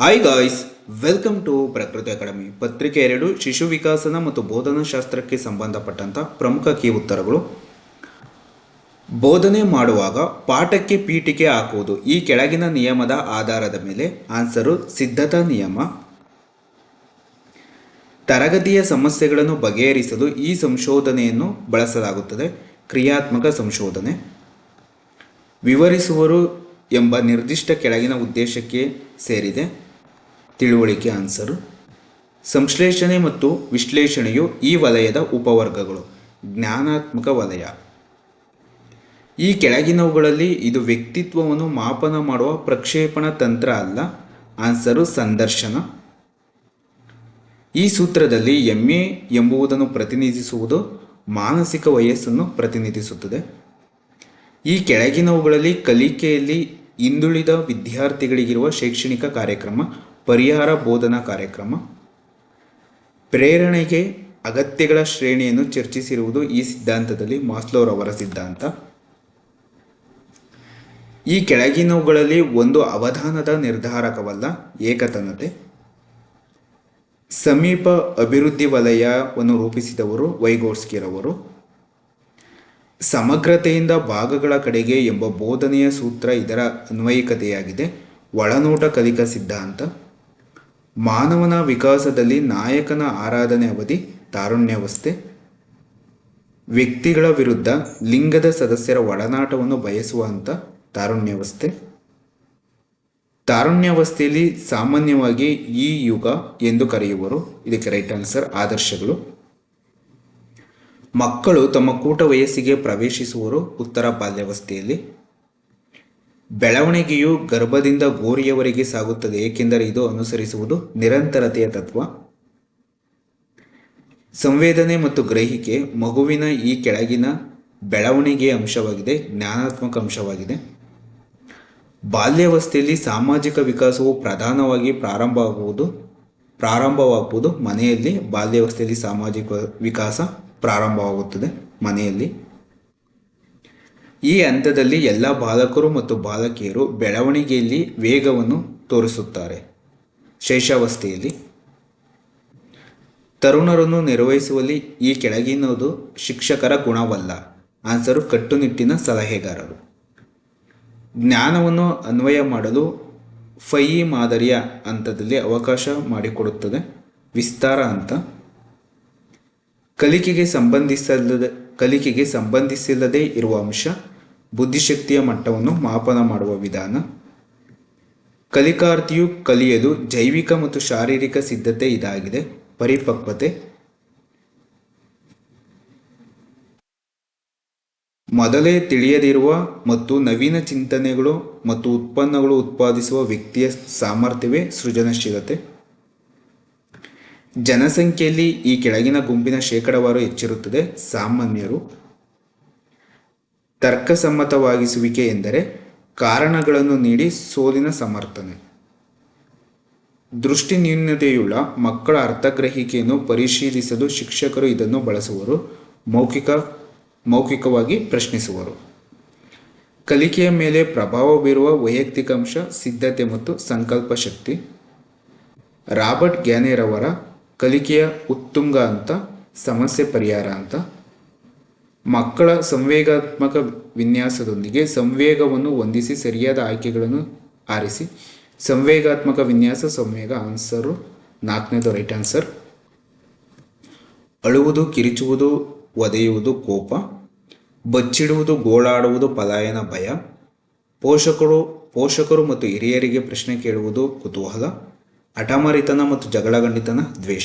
Hi guys welcome to Prakruti academy ಪತ್ರಿಕೆ ಎರಡು, ಶಿಶು ವಿಕಾಸನ ಮತ್ತು ಬೋಧನಾ ಶಾಸ್ತ್ರಕ್ಕೆ ಸಂಬಂಧಪಟ್ಟಂಥ ಪ್ರಮುಖ ಕೀ ಉತ್ತರಗಳು. ಬೋಧನೆ ಮಾಡುವಾಗ ಪಾಠಕ್ಕೆ ಪೀಠಿಕೆ ಹಾಕುವುದು ಈ ಕೆಳಗಿನ ನಿಯಮದ ಆಧಾರದ ಮೇಲೆ. ಆನ್ಸರು ಸಿದ್ಧತಾ ನಿಯಮ. ತರಗತಿಯ ಸಮಸ್ಯೆಗಳನ್ನು ಬಗೆಹರಿಸಲು ಈ ಸಂಶೋಧನೆಯನ್ನು ಬಳಸಲಾಗುತ್ತದೆ. ಕ್ರಿಯಾತ್ಮಕ ಸಂಶೋಧನೆ. ವಿವರಿಸುವರು ಎಂಬ ನಿರ್ದಿಷ್ಟ ಕೆಳಗಿನ ಉದ್ದೇಶಕ್ಕೆ ಸೇರಿದೆ. ತಿಳುವಳಿಕೆ ಆನ್ಸರು ಸಂಶ್ಲೇಷಣೆ ಮತ್ತು ವಿಶ್ಲೇಷಣೆಯು ಈ ವಲಯದ ಉಪವರ್ಗಗಳು, ಜ್ಞಾನಾತ್ಮಕ ವಲಯ. ಈ ಕೆಳಗಿನವುಗಳಲ್ಲಿ ಇದು ವ್ಯಕ್ತಿತ್ವವನ್ನು ಮಾಪನ ಮಾಡುವ ಪ್ರಕ್ಷೇಪಣ ತಂತ್ರ ಅಲ್ಲ ಆನ್ಸರು ಸಂದರ್ಶನ. ಈ ಸೂತ್ರದಲ್ಲಿ ಎಮ್ಮೆ ಎಂಬುದನ್ನು ಪ್ರತಿನಿಧಿಸುವುದು ಮಾನಸಿಕ ವಯಸ್ಸನ್ನು ಪ್ರತಿನಿಧಿಸುತ್ತದೆ. ಈ ಕೆಳಗಿನವುಗಳಲ್ಲಿ ಕಲಿಕೆಯಲ್ಲಿ ಹಿಂದುಳಿದ ವಿದ್ಯಾರ್ಥಿಗಳಿಗಿರುವ ಶೈಕ್ಷಣಿಕ ಕಾರ್ಯಕ್ರಮ ಪರಿಹಾರ ಬೋಧನಾ ಕಾರ್ಯಕ್ರಮ. ಪ್ರೇರಣೆಗೆ ಅಗತ್ಯಗಳ ಶ್ರೇಣಿಯನ್ನು ಚರ್ಚಿಸಿರುವುದು ಈ ಸಿದ್ಧಾಂತದಲ್ಲಿ ಮಾಸ್ಲೋರವರ ಸಿದ್ಧಾಂತ. ಈ ಕೆಳಗಿನವುಗಳಲ್ಲಿ ಒಂದು ಅವಧಾನದ ನಿರ್ಧಾರಕವಲ್ಲ, ಏಕತನತೆ. ಸಮೀಪ ಅಭಿವೃದ್ಧಿ ವಲಯವನ್ನು ರೂಪಿಸಿದವರು ವೈಗೋಡ್ಸ್ಕಿರವರು. ಸಮಗ್ರತೆಯಿಂದ ಭಾಗಗಳ ಕಡೆಗೆ ಎಂಬ ಬೋಧನೆಯ ಸೂತ್ರ ಇದರ ಅನ್ವಯಿಕತೆಯಾಗಿದೆ. ಒಳನೋಟ ಕಲಿಕಾ ಸಿದ್ಧಾಂತ. ಮಾನವನ ವಿಕಾಸದಲ್ಲಿ ನಾಯಕನ ಆರಾಧನೆ ಅವಧಿ, ತಾರುಣ್ಯಾವಸ್ಥೆ. ವ್ಯಕ್ತಿಗಳ ವಿರುದ್ಧ ಲಿಂಗದ ಸದಸ್ಯರ ಒಡನಾಟವನ್ನು ಬಯಸುವಂಥ ತಾರುಣ್ಯಾವಸ್ಥೆ. ತಾರುಣ್ಯಾವಸ್ಥೆಯಲ್ಲಿ ಸಾಮಾನ್ಯವಾಗಿ ಈ ಯುಗ ಎಂದು ಕರೆಯುವರು. ಇದಕ್ಕೆ ರೈಟ್ ಆನ್ಸರ್ ಆದರ್ಶಗಳು. ಮಕ್ಕಳು ತಮ್ಮ ಕೂಟ ವಯಸ್ಸಿಗೆ ಪ್ರವೇಶಿಸುವರು ಉತ್ತರ ಬಾಲ್ಯಾವಸ್ಥೆಯಲ್ಲಿ. ಬೆಳವಣಿಗೆಯು ಗರ್ಭದಿಂದ ಗೋರಿಯವರೆಗೆ ಸಾಗುತ್ತದೆ, ಏಕೆಂದರೆ ಇದು ಅನುಸರಿಸುವುದು ನಿರಂತರತೆಯ ತತ್ವ. ಸಂವೇದನೆ ಮತ್ತು ಗ್ರಹಿಕೆ ಮಗುವಿನ ಈ ಕೆಳಗಿನ ಬೆಳವಣಿಗೆಯ ಅಂಶವಾಗಿದೆ, ಜ್ಞಾನಾತ್ಮಕ ಅಂಶವಾಗಿದೆ. ಬಾಲ್ಯಾವಸ್ಥೆಯಲ್ಲಿ ಸಾಮಾಜಿಕ ವಿಕಾಸವು ಪ್ರಧಾನವಾಗಿ ಪ್ರಾರಂಭವಾಗುವುದು ಪ್ರಾರಂಭವಾಗುವುದು ಮನೆಯಲ್ಲಿ, ಬಾಲ್ಯಾವಸ್ಥೆಯಲ್ಲಿ ಸಾಮಾಜಿಕ ವಿಕಾಸ ಪ್ರಾರಂಭವಾಗುತ್ತದೆ ಮನೆಯಲ್ಲಿ. ಈ ಹಂತದಲ್ಲಿ ಎಲ್ಲ ಬಾಲಕರು ಮತ್ತು ಬಾಲಕಿಯರು ಬೆಳವಣಿಗೆಯಲ್ಲಿ ವೇಗವನ್ನು ತೋರಿಸುತ್ತಾರೆ. ಶೈಶಾವಸ್ಥೆಯಲ್ಲಿ ತರುಣರನ್ನು ನಿರ್ವಹಿಸುವಲ್ಲಿ ಈ ಕೆಳಗಿನದು ಶಿಕ್ಷಕರ ಗುಣವಲ್ಲ. ಆನ್ಸರು ಕಟ್ಟುನಿಟ್ಟಿನ ಸಲಹೆಗಾರರು. ಜ್ಞಾನವನ್ನು ಅನ್ವಯ ಮಾಡಲು ಫೈ ಮಾದರಿಯ ಹಂತದಲ್ಲಿ ಅವಕಾಶ ಮಾಡಿಕೊಡುತ್ತದೆ. ವಿಸ್ತಾರ ಅಂತ ಕಲಿಕೆಗೆ ಸಂಬಂಧಿಸಲ್ಲದ ಕಲಿಕೆಗೆ ಸಂಬಂಧಿಸಿಲ್ಲದೆ ಇರುವ ಅಂಶ, ಬುದ್ಧಿಶಕ್ತಿಯ ಮಟ್ಟವನ್ನು ಮಾಪನ ಮಾಡುವ ವಿಧಾನ. ಕಲಿಕಾರ್ಥಿಯು ಕಲಿಯಲು ಜೈವಿಕ ಮತ್ತು ಶಾರೀರಿಕ ಸಿದ್ಧತೆ ಇದಾಗಿದೆ. ಪರಿಪಕ್ವತೆ. ಮೊದಲೇ ತಿಳಿಯದಿರುವ ಮತ್ತು ನವೀನ ಚಿಂತನೆಗಳು ಮತ್ತು ಉತ್ಪನ್ನಗಳು ಉತ್ಪಾದಿಸುವ ವ್ಯಕ್ತಿಯ ಸಾಮರ್ಥ್ಯವೇ ಸೃಜನಶೀಲತೆ. ಜನಸಂಖ್ಯೆಯಲ್ಲಿ ಈ ಕೆಳಗಿನ ಗುಂಪಿನ ಶೇಕಡವಾರು ಹೆಚ್ಚಿರುತ್ತದೆ. ಸಾಮಾನ್ಯರು ತರ್ಕಸಮ್ಮತವಾಗಿಸುವಿಕೆ ಎಂದರೆ ಕಾರಣಗಳನ್ನು ನೀಡಿ ಸೋಲಿನ ಸಮರ್ಥನೆ. ದೃಷ್ಟಿ ನ್ಯೂನತೆಯುಳ್ಳ ಮಕ್ಕಳ ಅರ್ಥಗ್ರಹಿಕೆಯನ್ನು ಪರಿಶೀಲಿಸಲು ಶಿಕ್ಷಕರು ಇದನ್ನು ಬಳಸುವರು. ಮೌಖಿಕ, ಮೌಖಿಕವಾಗಿ ಪ್ರಶ್ನಿಸುವರು. ಕಲಿಕೆಯ ಮೇಲೆ ಪ್ರಭಾವ ಬೀರುವ ವೈಯಕ್ತಿಕ ಅಂಶ, ಸಿದ್ಧತೆ ಮತ್ತು ಸಂಕಲ್ಪ ಶಕ್ತಿ. ರಾಬರ್ಟ್ ಗ್ಯಾನೆರವರ ಕಲಿಕೆಯ ಉತ್ತುಂಗ ಅಂತ, ಸಮಸ್ಯೆ ಪರಿಹಾರ ಅಂತ, ಮಕ್ಕಳ ಸಂವೇಗಾತ್ಮಕ ವಿನ್ಯಾಸದೊಂದಿಗೆ ಸಂವೇಗವನ್ನು ಹೊಂದಿಸಿ ಸರಿಯಾದ ಆಯ್ಕೆಗಳನ್ನು ಆರಿಸಿ, ಸಂವೇಗಾತ್ಮಕ ವಿನ್ಯಾಸ, ಸಂವೇಗ ಆನ್ಸರು ನಾಲ್ಕನೇದು ರೈಟ್ ಆನ್ಸರ್ ಅಳುವುದು, ಕಿರಿಚುವುದು, ಒದೆಯುವುದು ಕೋಪ, ಬಚ್ಚಿಡುವುದು, ಗೋಳಾಡುವುದು ಪಲಾಯನ ಭಯ, ಪೋಷಕರು ಪೋಷಕರು ಮತ್ತು ಹಿರಿಯರಿಗೆ ಪ್ರಶ್ನೆ ಕೇಳುವುದು ಕುತೂಹಲ. ಹಠಮಾರಿತನ ಮತ್ತು ಜಗಳಗಂಡಿತನ ದ್ವೇಷ.